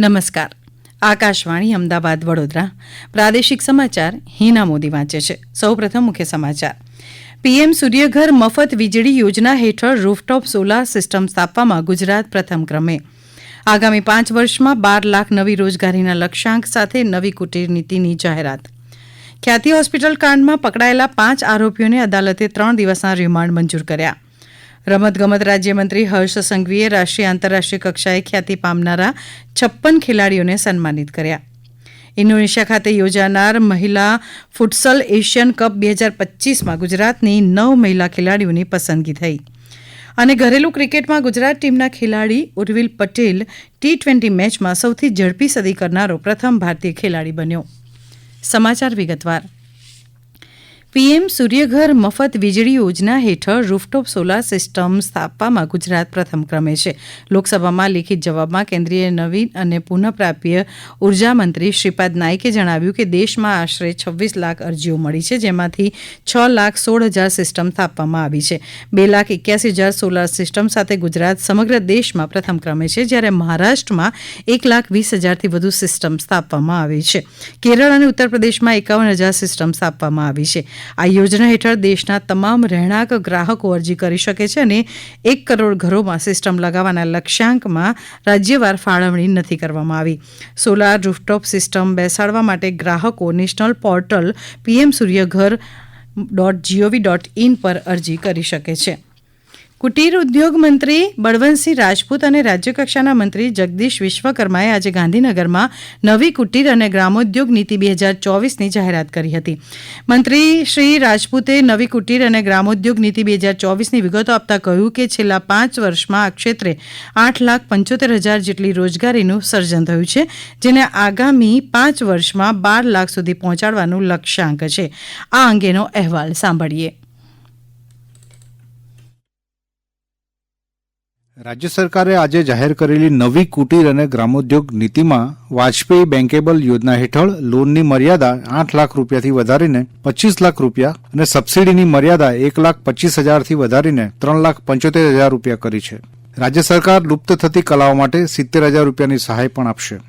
નમસ્કાર. આકાશવાણી અમદાવાદ વડોદરા. પ્રાદેશિક સમાચાર હિના મોદી વાંચે છે. સૌપ્રથમ મુખ્ય સમાચાર. પીએમ સૂર્યઘર મફત વીજળી યોજના હેઠળ રૂફટોપ સોલાર સિસ્ટમ સ્થાપવામાં ગુજરાત પ્રથમ ક્રમે. આગામી પાંચ વર્ષમાં બાર લાખ નવી રોજગારીના લક્ષ્યાંક સાથે નવી કુટીર નીતિની જાહેરાત. ખ્યાતિ હોસ્પિટલ કાંડમાં પકડાયેલા પાંચ આરોપીઓને અદાલતે ત્રણ દિવસના રિમાન્ડ મંજૂર કર્યા. રમતગમત રાજ્યમંત્રી હર્ષ સંઘવીએ રાષ્ટ્રીય આંતરરાષ્ટ્રીય કક્ષાએ ખ્યાતિ પામનારા છપ્પન ખેલાડીઓને સન્માનિત કર્યા. ઇન્ડોનેશિયા ખાતે યોજાનાર મહિલા ફૂટસલ એશિયન કપ બે હજાર પચીસમાં ગુજરાતની નવ મહિલા ખેલાડીઓની પસંદગી થઈ. અને ઘરેલુ ક્રિકેટમાં ગુજરાત ટીમના ખેલાડી ઉર્વિલ પટેલ ટી ટ્વેન્ટી મેચમાં સૌથી ઝડપી સદી કરનારો પ્રથમ ભારતીય ખેલાડી બન્યો. સમાચાર વિગતવાર. પીએમ સૂર્યઘર મફત વીજળી યોજના હેઠળ રૂફટોપ સોલાર સિસ્ટમ સ્થાપવામાં ગુજરાત પ્રથમ ક્રમે છે. લોકસભામાં લેખિત જવાબમાં કેન્દ્રીય નવીન અને પુનઃપ્રાપ્ય ઊર્જા મંત્રી શ્રીપાદ નાઇકે જણાવ્યું કે દેશમાં આશરે છવ્વીસ લાખ અરજીઓ મળી છે, જેમાંથી છ લાખ સોળ હજાર સિસ્ટમ સ્થાપવામાં આવી છે. બે લાખ એક્યાસી હજાર સોલાર સિસ્ટમ સાથે ગુજરાત સમગ્ર દેશમાં પ્રથમ ક્રમે છે, જ્યારે મહારાષ્ટ્રમાં એક લાખ વીસ હજારથી વધુ સિસ્ટમ સ્થાપવામાં આવી છે. કેરળ અને ઉત્તર પ્રદેશમાં એકાવન હજાર સિસ્ટમ સ્થાપવામાં આવી છે. આ યોજના હેઠળ દેશના તમામ રહેણાંક ગ્રાહકો અરજી કરી શકે છે અને એક કરોડ ઘરોમાં સિસ્ટમ લગાવવાના લક્ષ્યાંકમાં રાજ્યવાર ફાળવણી નથી કરવામાં આવી. સોલાર રૂફટોપ સિસ્ટમ બેસાડવા માટે ગ્રાહકો national portal PM Suryaghar dot GOV dot in પર અરજી કરી શકે છે. કુટીર ઉદ્યોગ મંત્રી બળવંતસિંહ રાજપૂત અને રાજ્યકક્ષાના મંત્રી જગદીશ વિશ્વકર્માએ આજે ગાંધીનગરમાં નવી કુટીર અને ગ્રામોદ્યોગ નીતિ બે હજાર ચોવીસની જાહેરાત કરી હતી. મંત્રી શ્રી રાજપૂતે નવી કુટીર અને ગ્રામોદ્યોગ નીતિ બે હજાર ચોવીસની વિગતો આપતા કહ્યું કે છેલ્લા પાંચ વર્ષમાં આ ક્ષેત્રે આઠ લાખ પંચોતેર હજાર જેટલી રોજગારીનું સર્જન થયું છે, જેને આગામી પાંચ વર્ષમાં બાર લાખ સુધી પહોંચાડવાનું લક્ષ્યાંક છે. આ અંગેનો અહેવાલ સાંભળીએ. રાજ્ય સરકારે આજે જાહેર કરેલી નવી કુટીર અને ગ્રામોદ્યોગ નીતિમાં વાજપેયી બેન્કેબલ યોજના હેઠળ લોનની મર્યાદા આઠ લાખ રૂપિયાથી વધારીને પચીસ લાખ રૂપિયા અને સબસિડીની મર્યાદા એક લાખ પચીસ હજારથી વધારીને ત્રણ લાખ પંચોતેર હજાર રૂપિયા કરી છે. રાજ્ય સરકાર લુપ્ત થતી કલાઓ માટે સિત્તેર હજાર રૂપિયાની સહાય પણ આપશે.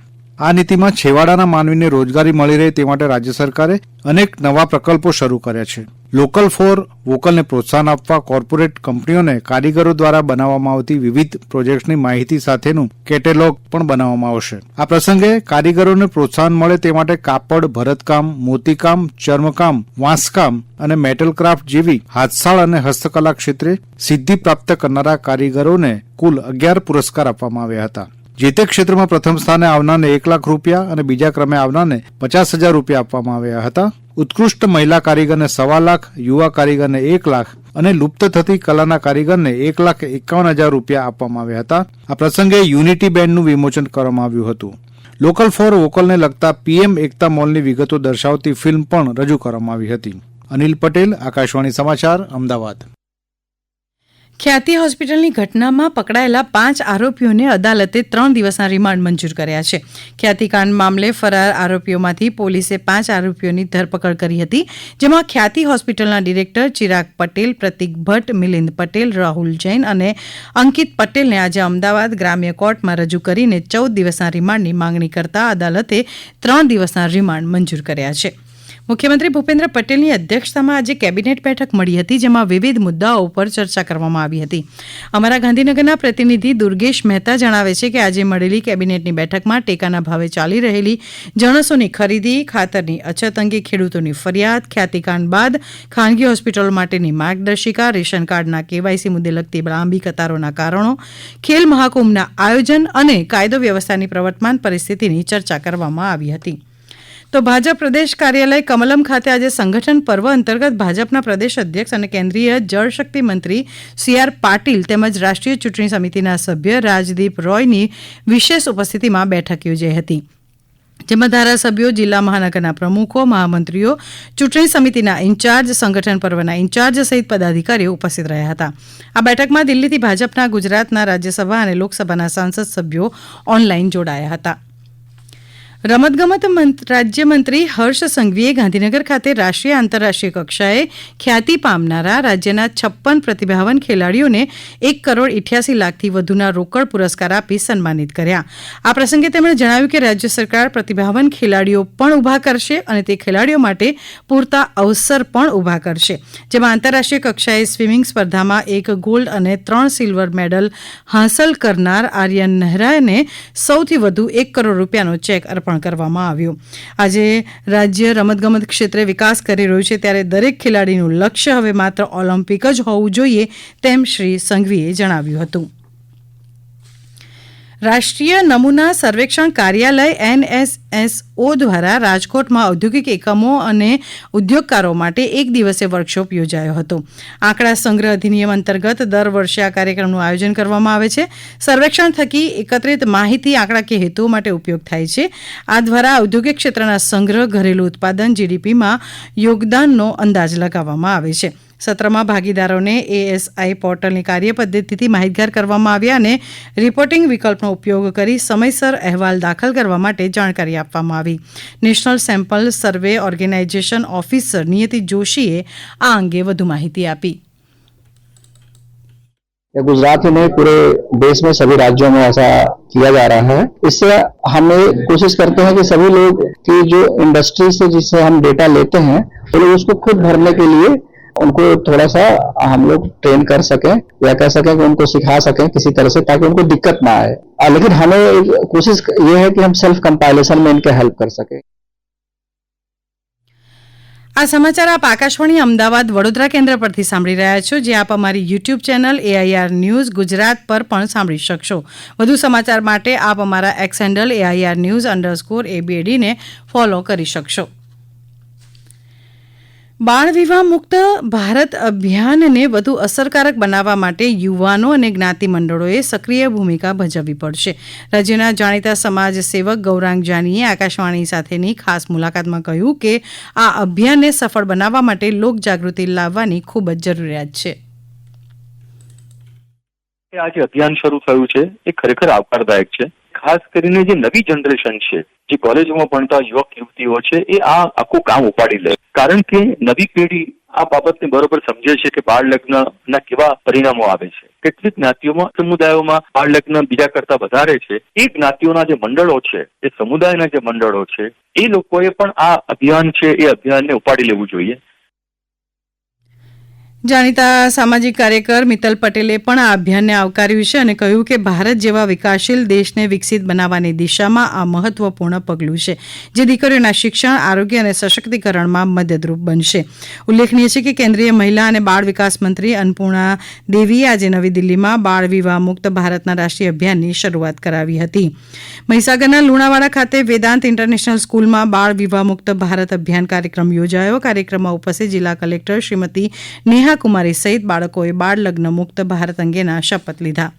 આ નીતિમાં છેવાડાના માનવીને રોજગારી મળી રહે તે માટે રાજ્ય સરકારે અનેક નવા પ્રકલ્પો શરૂ કર્યા છે. લોકલ ફોર વોકલને પ્રોત્સાહન આપવા કોર્પોરેટ કંપનીઓને કારીગરો દ્વારા બનાવવામાં આવતી વિવિધ પ્રોજેક્ટ્સની માહિતી સાથેનું કેટલોગ પણ બનાવવામાં આવશે. આ પ્રસંગે કારીગરોને પ્રોત્સાહન મળે તે માટે કાપડ, ભરતકામ, મોતીકામ, ચર્મકામ, વાંસકામ અને મેટલ ક્રાફ્ટ જેવી હાથસાળ અને હસ્તકલા ક્ષેત્રે સિદ્ધિ પ્રાપ્ત કરનારા કારીગરોને કુલ અગિયાર પુરસ્કાર આપવામાં આવ્યા હતા. જે તે ક્ષેત્રમાં પ્રથમ સ્થાને આવનારને એક લાખ રૂપિયા અને બીજા ક્રમે આવનારને પચાસ હજાર રૂપિયા આપવામાં આવ્યા હતા. ઉત્કૃષ્ટ મહિલા કારીગરને સવા લાખ, યુવા કારીગરને એક લાખ અને લુપ્ત થતી કલાના કારીગરને એક લાખ એકાવન હજાર રૂપિયા આપવામાં આવ્યા હતા. આ પ્રસંગે યુનિટી બેન્ડનું વિમોચન કરવામાં આવ્યું હતું. લોકલ ફોર વોકલને લગતા પીએમ એકતા મોલની વિગતો દર્શાવતી ફિલ્મ પણ રજૂ કરવામાં આવી હતી. અનિલ પટેલ, આકાશવાણી સમાચાર, અમદાવાદ. ખ્યાતિ હોસ્પિટલની ઘટનામાં પકડાયેલા પાંચ આરોપીઓને અદાલતે ત્રણ દિવસના રિમાન્ડ મંજૂર કર્યા છે. ખ્યાતિકાંડ મામલે ફરાર આરોપીઓમાંથી પોલીસે પાંચ આરોપીઓની ધરપકડ કરી હતી, જેમાં ખ્યાતિ હોસ્પિટલના ડિરેક્ટર ચિરાગ પટેલ, પ્રતિક ભટ્ટ, મિલિંદ પટેલ, રાહુલ જૈન અને અંકિત પટેલને આજે અમદાવાદ ગ્રામ્ય કોર્ટમાં રજૂ કરીને ચૌદ દિવસના રિમાન્ડની માંગણી કરતા અદાલતે ત્રણ દિવસના રિમાન્ડ મંજૂર કર્યા છે. મુખ્યમંત્રી ભૂપેન્દ્ર પટેલની અધ્યક્ષતામાં આજે કેબિનેટ બેઠક મળી હતી, જેમાં વિવિધ મુદ્દાઓ પર ચર્ચા કરવામાં આવી હતી. અમારા ગાંધીનગરના પ્રતિનિધિ દુર્ગેશ મહેતા જણાવે છે કે આજે મળેલી કેબિનેટની બેઠકમાં ટેકાના ભાવે ચાલી રહેલી જણસોની ખરીદી, ખાતરની અછત અંગે ખેડૂતોની ફરિયાદ, ખ્યાતિકાંડ બાદ ખાનગી હોસ્પિટલો માટેની માર્ગદર્શિકા, રેશન કાર્ડના કેવાયસી મુદ્દે લગતી લાંબી કતારોના કારણો, ખેલ મહાકુંભના આયોજન અને કાયદો વ્યવસ્થાની પ્રવર્તમાન પરિસ્થિતિની ચર્ચા કરવામાં આવી હતી. તો ભાજપ પ્રદેશ કાર્યાલય કમલમ ખાતે આજે સંગઠન પર્વ અંતર્ગત ભાજપના પ્રદેશ અધ્યક્ષ અને કેન્દ્રીય જળશક્તિ મંત્રી સી આર પાટીલ તેમજ રાષ્ટ્રીય ચૂંટણી સમિતિના સભ્ય રાજદીપ રોયની વિશેષ ઉપસ્થિતિમાં બેઠક યોજાઈ હતી. જેમાં ધારાસભ્યો, જિલ્લા મહાનગરના પ્રમુખો, મહામંત્રીઓ, ચૂંટણી સમિતિના ઇન્ચાર્જ, સંગઠન પર્વના ઇન્ચાર્જ સહિત પદાધિકારીઓ ઉપસ્થિત રહ્યા હતા. આ બેઠકમાં દિલ્હીથી ભાજપના, ગુજરાતના રાજ્યસભા અને લોકસભાના સાંસદ સભ્યો ઓનલાઈન જોડાયા હતા. રમતગમત મંત- રાજ્યમંત્રી હર્ષ સંઘવીએ ગાંધીનગર ખાતે રાષ્ટ્રીય આંતરરાષ્ટ્રીય કક્ષાએ ખ્યાતિ પામનારા રાજ્યના છપ્પન પ્રતિભાવાન ખેલાડીઓને એક કરોડ ઇઠ્યાસી લાખથી વધુના રોકડ પુરસ્કાર આપી સન્માનિત કર્યા. આ પ્રસંગે તેમણે જણાવ્યું કે રાજ્ય સરકાર પ્રતિભાવાન ખેલાડીઓ પણ ઊભા કરશે અને તે ખેલાડીઓ માટે પૂરતા અવસર પણ ઊભા કરશે. જેમાં આંતરરાષ્ટ્રીય કક્ષાએ સ્વિમિંગ સ્પર્ધામાં એક ગોલ્ડ અને ત્રણ સિલ્વર મેડલ હાંસલ કરનાર આર્યન નહેરાને સૌથી વધુ એક કરોડ રૂપિયાનો ચેક અર્પણ કરવામાં આવ્યો. આજે રાજ્ય રમતગમત ક્ષેત્રે વિકાસ કરી રહ્યું છે ત્યારે દરેક ખેલાડીનું લક્ષ્ય હવે માત્ર ઓલિમ્પિક જ હોવું જોઈએ તેમ શ્રી સંઘવીએ જણાવ્યું હતું. રાષ્ટ્રીય નમૂના સર્વેક્ષણ કાર્યાલય એનએસએસઓ દ્વારા રાજકોટમાં ઔદ્યોગિક એકમો અને ઉદ્યોગકારો માટે એક દિવસીય વર્કશોપ યોજાયો હતો. આંકડા સંગ્રહ અધિનિયમ અંતર્ગત દર વર્ષે આ કાર્યક્રમનું આયોજન કરવામાં આવે છે. સર્વેક્ષણ થકી એકત્રિત માહિતી આંકડાકીય હેતુઓ માટે ઉપયોગ થાય છે. આ દ્વારા ઔદ્યોગિક ક્ષેત્રના સંગ્રહ, ઘરેલું ઉત્પાદન, જીડીપીમાં યોગદાનનો અંદાજ લગાવવામાં આવે છે. સત્રમાં ભાગીદારોને એએસઆઈ પોર્ટલની કાર્યપદ્ધતિથી માહિતગાર કરવામાં આવ્યા અને રિપોર્ટિંગ વિકલ્પનો ઉપયોગ કરી સમયસર અહેવાલ દાખલ કરવા માટે જાણકારી આપવામાં આવી national sample survey organisation officer Niyati જોશીએ આ અંગે વધુ માહિતી આપી या गुजरात ही नहीं पूरे देश में सभी राज्यों में ऐसा किया जा रहा है इससे हम ये कोशिश करते हैं कि सभी लोग की जो इंडस्ट्री से जिससे हम डेटा लेते हैं वो लोग उसको खुद भरने के लिए उनको थोड़ा सा हम लोग ट्रेन कर सकें या कह सकें कि उनको सिखा सकें किसी तरह से ताकि उनको दिक्कत ना आए आ, लेकिन हमें एक कोशिश ये है कि हम सेल्फ कंपाइलेशन में इनके हेल्प कर सकें આ સમાચાર આપ આકાશવાણી અમદાવાદ વડોદરા કેન્દ્ર પરથી સાંભળી રહ્યા છો જે આપ અમારી YouTube channel AIR news Gujarat પર પણ સાંભળી શકશો વધુ સમાચાર માટે આપ અમારા X handle AIR news underscore એબીએડીને follow કરી શકશો બાળ વિવાહ મુક્ત ભારત અભિયાનને વધુ અસરકારક બનાવવા માટે યુવાનો અને જ્ઞાતિ મંડળોએ સક્રિય ભૂમિકા ભજવવી પડશે. રાજ્યના જાણીતા સમાજ સેવક ગૌરાંગ જાનીએ આકાશવાણી સાથેની ખાસ મુલાકાતમાં કહ્યું કે આ અભિયાનને સફળ બનાવવા માટે લોકજાગૃતિ લાવવાની ખૂબ જ જરૂરિયાત છે. આ જે અભિયાન શરૂ થયું છે, એ ખરેખર આવકારદાયક છે. ખાસ કરીને જે નવી જનરેશન છે, જે કોલેજોમાં ભણતા યુવક, યુવતીઓ છે, એ આ આખું કામ ઉપાડી લે. કારણ કે નવી પેઢી આ બાબતને બરોબર સમજે છે કે બાળ લગ્ન ના કેવા પરિણામો આવે છે. કેટલીક જ્ઞાતિઓમાં, સમુદાયોમાં બાળ લગ્ન બીજા કરતા વધારે છે. એ જ્ઞાતિઓના જે મંડળો છે, એ સમુદાયના જે મંડળો છે, એ લોકોએ પણ આ અભિયાન છે, એ અભિયાનને ઉપાડી લેવું જોઈએ. જાણીતા સામાજિક કાર્યકર મિત્તલ પટેલે પણ આ અભિયાનને આવકાર્યું છે અને કહ્યું કે ભારત જેવા વિકાસશીલ દેશને વિકસિત બનાવવાની દિશામાં આ મહત્વપૂર્ણ પગલું છે, જે દીકરીઓના શિક્ષણ, આરોગ્ય અને સશક્તિકરણમાં મદદરૂપ બનશે. ઉલ્લેખનીય છે કે કેન્દ્રીય મહિલા અને બાળ વિકાસ મંત્રી અન્નપૂર્ણા દેવીએ આજે નવી દિલ્હીમાં બાળ વિવાહ મુક્ત ભારતના રાષ્ટ્રીય અભિયાનની શરૂઆત કરાવી હતી. મહીસાગરના લુણાવાડા ખાતે વેદાંત ઇન્ટરનેશનલ સ્કૂલમાં બાળ વિવાહ મુક્ત ભારત અભિયાન કાર્યક્રમ યોજાયો. કાર્યક્રમમાં ઉપસ્થિત જિલ્લા કલેક્ટર શ્રીમતી નેહા કુમારી સહિત બાળકોએ બાળ લગ્ન મુક્ત ભારત અંગેના શપથ લીધા.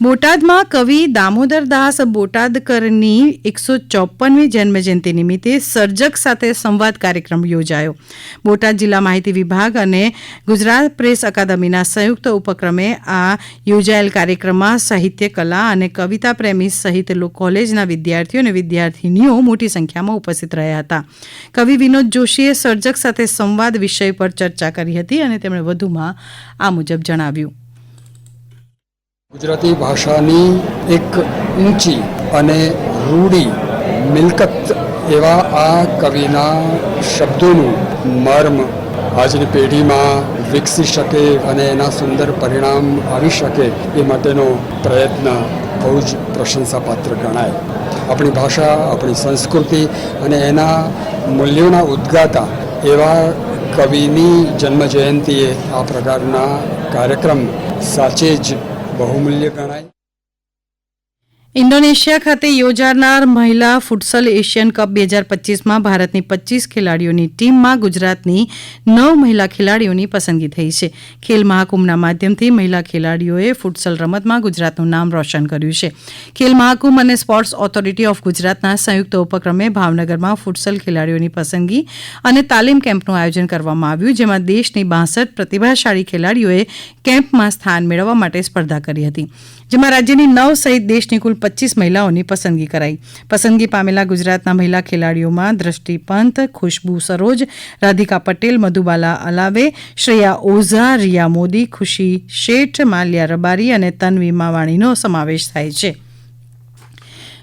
બોટાદમાં કવિ દામોદરદાસ બોટાદકરની એકસો ચોપનમી જન્મજયંતિ નિમિત્તે સર્જક સાથે સંવાદ કાર્યક્રમ યોજાયો. બોટાદ જિલ્લા માહિતી વિભાગ અને ગુજરાત પ્રેસ અકાદમીના સંયુક્ત ઉપક્રમે આ યોજાયેલ કાર્યક્રમમાં સાહિત્ય, કલા અને કવિતા પ્રેમી સહિત કોલેજના વિદ્યાર્થીઓ અને વિદ્યાર્થીનીઓ મોટી સંખ્યામાં ઉપસ્થિત રહ્યા હતા. કવિ વિનોદ જોશીએ સર્જક સાથે સંવાદ વિષય પર ચર્ચા કરી હતી અને તેમણે વધુમાં આ મુજબ જણાવ્યું. ગુજરાતી ભાષાની એક ઊંચી અને રૂડી મિલકત એવા આ કવિના શબ્દોનું મર્મ આજની પેઢીમાં વિકસી શકે અને એના સુંદર પરિણામ આવી શકે એ માટેનો પ્રયત્ન બહુ જ પ્રશંસાપાત્ર ગણાય. આપણી ભાષા, આપણી સંસ્કૃતિ અને એના મૂલ્યોના ઉદ્ગાતા એવા કવિની જન્મજયંતિએ આ પ્રકારના કાર્યક્રમ સાચે જ બહુમૂલ્ય ગણાય. ઇન્ડોનેશિયા ખાતે યોજાનાર મહિલા ફુટસલ એશિયન કપ બે હજાર પચીસમાં ભારતની પચીસ ખેલાડીઓની ટીમમાં ગુજરાતની નવ મહિલા ખેલાડીઓની પસંદગી થઈ છે. ખેલ મહાકુંભના માધ્યમથી મહિલા ખેલાડીઓએ ફુટસલ રમતમાં ગુજરાતનું નામ રોશન કર્યું છે. ખેલ મહાકુંભ અને સ્પોર્ટ્સ ઓથોરિટી ઓફ ગુજરાતના સંયુક્ત ઉપક્રમે ભાવનગરમાં ફુટસલ ખેલાડીઓની પસંદગી અને તાલીમ કેમ્પનું આયોજન કરવામાં આવ્યું, જેમાં દેશની બાસઠ પ્રતિભાશાળી ખેલાડીઓએ કેમ્પમાં સ્થાન મેળવવા માટે સ્પર્ધા કરી હતી. જેમાં રાજ્યની નવ સહિત દેશની કુલ પચીસ મહિલાઓની પસંદગી કરાઈ. પસંદગી પામેલા ગુજરાતના મહિલા ખેલાડીઓમાં દ્રષ્ટિ પંત ખુશ્બુ સરોજ, રાધિકા પટેલ, મધુબાલા અલાવે, શ્રેયા ઓઝા, રિયા મોદી, ખુશી શેઠ, માલ્યા રબારી અને તન્વી માવાણીનો સમાવેશ થાય છે.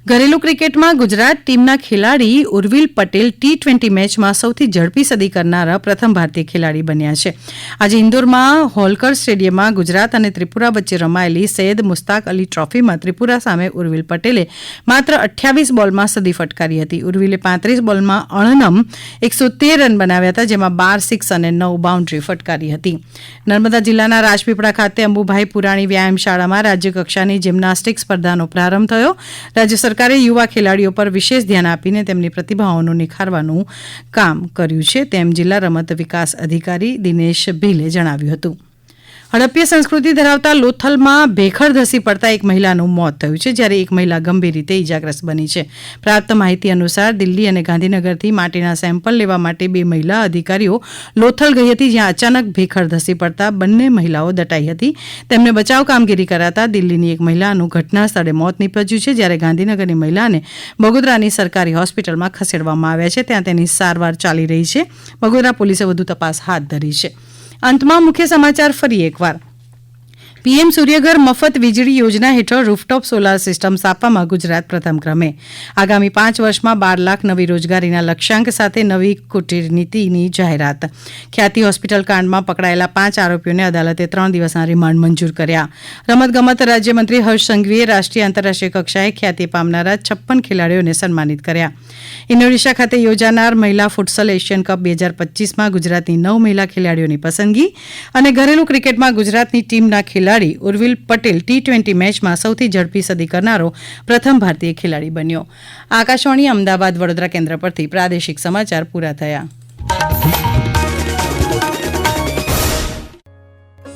ઘરેલુ ક્રિકેટમાં ગુજરાત ટીમના ખેલાડી ઉર્વિલ પટેલ ટી ટ્વેન્ટી મેચમાં સૌથી ઝડપી સદી કરનારા પ્રથમ ભારતીય ખેલાડી બન્યા છે. આજે ઇન્દોરમાં હોલકર સ્ટેડિયમમાં ગુજરાત અને ત્રિપુરા વચ્ચે રમાયેલી સૈયદ મુસ્તાક અલી ટ્રોફીમાં ત્રિપુરા સામે ઉર્વિલ પટેલે માત્ર અઠ્યાવીસ બોલમાં સદી ફટકારી હતી. ઉર્વિલે પાંત્રીસ બોલમાં અણનમ એકસો તેર રન બનાવ્યા હતા, જેમાં બાર, સિક્સ અને નવ બાઉન્ડ્રી ફટકારી હતી. નર્મદા જિલ્લાના રાજપીપળા ખાતે અંબુભાઈ પુરાણી વ્યાયામ શાળામાં રાજ્યકક્ષાની જિમ્નાસ્ટિક સ્પર્ધાનો પ્રારંભ થયો. રાજ્ય સરકારે યુવા ખેલાડીઓ પર વિશેષ ધ્યાન આપીને તેમની પ્રતિભાઓને નિખારવાનું કામ કર્યું છે, તેમ જિલ્લા રમત વિકાસ અધિકારી દિનેશ ભીલે જણાવ્યું હતું. હડપ્ય સંસ્કૃતિ ધરાવતા લોથલમાં ભેખડ ધસી પડતા એક મહિલાનું મોત થયું છે, જ્યારે એક મહિલા ગંભીર રીતે ઇજાગ્રસ્ત બની છે. પ્રાપ્ત માહિતી અનુસાર દિલ્હી અને ગાંધીનગરથી માટીના સેમ્પલ લેવા માટે બે મહિલા અધિકારીઓ લોથલ ગઈ હતી, જ્યાં અચાનક ભેખડ ધસી પડતા બંને મહિલાઓ દટાઈ હતી. તેમને બચાવ કામગીરી કરાતા દિલ્હીની એક મહિલાનું ઘટના સ્થળે મોત નીપજ્યું છે, જ્યારે ગાંધીનગરની મહિલાને બગોદરાની સરકારી હોસ્પિટલમાં ખસેડવામાં આવ્યા છે. ત્યાં તેની સારવાર ચાલી રહી છે. બગોદરા પોલીસે વધુ તપાસ હાથ ધરી છે. અંતમાં મુખ્ય સમાચાર ફરી એકવાર. પીએમ સૂર્યઘર મફત વીજળી યોજના હેઠળ રૂફટોપ સોલાર સિસ્ટમ સ્થાપવામાં ગુજરાત પ્રથમ ક્રમે. આગામી પાંચ વર્ષમાં બાર લાખ નવી રોજગારીના લક્ષ્યાંક સાથે નવી કુટીર નીતિની જાહેરાત. ખ્યાતિ હોસ્પિટલ કાંડમાં પકડાયેલા પાંચ આરોપીઓને અદાલતે ત્રણ દિવસના રિમાન્ડ મંજૂર કર્યા. રમતગમત રાજ્યમંત્રી હર્ષ સંઘવીએ રાષ્ટ્રીય આંતરરાષ્ટ્રીય કક્ષાએ ખ્યાતિ પામનારા છપ્પન ખેલાડીઓને સન્માનિત કર્યા. ઇન્ડોનેશિયા ખાતે યોજાનાર મહિલા ફૂટસલ એશિયન કપ બે હજાર પચીસમાં ગુજરાતની નવ મહિલા ખેલાડીઓની પસંદગી અને ઘરેલુ ક્રિકેટમાં ગુજરાતની ટીમના ખેલાડી ઉર્વિલ પટેલ ટી ટ્વેન્ટી મેચમાં સૌથી ઝડપી સદી કરનારો પ્રથમ ભારતીય ખેલાડી બન્યો. આકાશવાણી અમદાવાદ વડોદરા કેન્દ્ર પરથી પ્રાદેશિક સમાચાર પૂરા થયા.